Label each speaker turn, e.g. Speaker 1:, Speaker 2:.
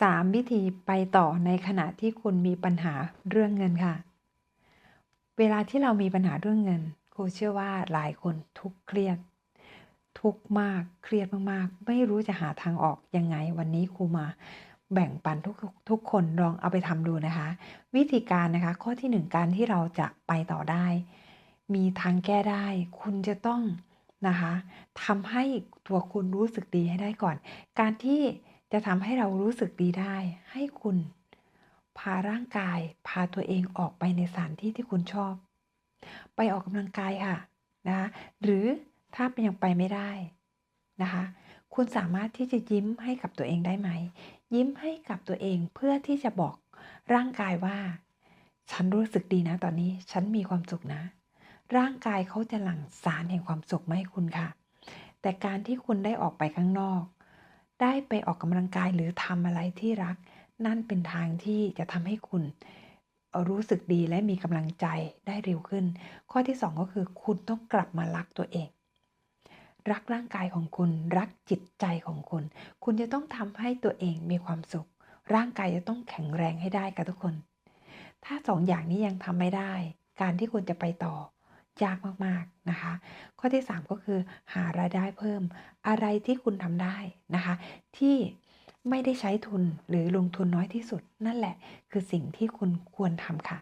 Speaker 1: 3 วิธีไปต่อในขณะที่คุณมีปัญหาเรื่องเงินค่ะ เวลาที่เรามีปัญหาเรื่องเงินครูเชื่อว่าหลายคนทุกข์เครียด ทุกมากเครียดมากๆ ไม่รู้จะหาทางออกยังไง วันนี้ครูมาแบ่งปันทุกทุกคนลองเอาไปทำดูนะคะ วิธีการนะคะข้อที่ 1 การที่เราจะไปต่อได้ มีทางแก้ได้ คุณจะต้องนะคะทำให้ตัวคุณรู้สึกดีให้ได้ก่อน การที่ จะทำให้เรารู้สึกดีได้ ให้คุณ พาร่างกาย พาตัวเองออกไปในสถานที่ที่คุณชอบ ไปออกกำลังกายค่ะนะคะหรือถ้ายังไปไม่ได้นะคะ คุณสามารถที่จะยิ้มให้กับตัวเองได้ไหม ยิ้มให้กับตัวเองเพื่อที่จะบอกร่างกายว่า ฉันรู้สึกดีนะ ตอนนี้ฉันมีความสุขนะ ร่างกายเขาจะหลั่งสารแห่งความสุขมาให้คุณค่ะ แต่การที่คุณได้ออกไปข้างนอก ได้ไปออกกำลังกายหรือทำอะไรที่รัก นั่นเป็นทางที่จะทำให้คุณรู้สึกดีและมีกำลังใจได้เร็วขึ้น ข้อที่ 2 ก็คือคุณต้องกลับมารักตัวเอง รักร่างกายของคุณ รักจิตใจของคุณ คุณจะต้องทำให้ตัวเองมีความสุข ร่างกายจะต้องแข็งแรงให้ได้กับทุกคน ถ้าสองอย่างนี้ยังทำไม่ได้ การที่คุณจะไปต่อ ยากมากๆนะคะ ข้อที่ 3 ก็คือหารายได้เพิ่ม อะไรที่คุณทำได้นะคะ ที่ไม่ได้ใช้ทุนหรือลงทุนน้อยที่สุด นั่นแหละ คือสิ่งที่คุณควรทำค่ะ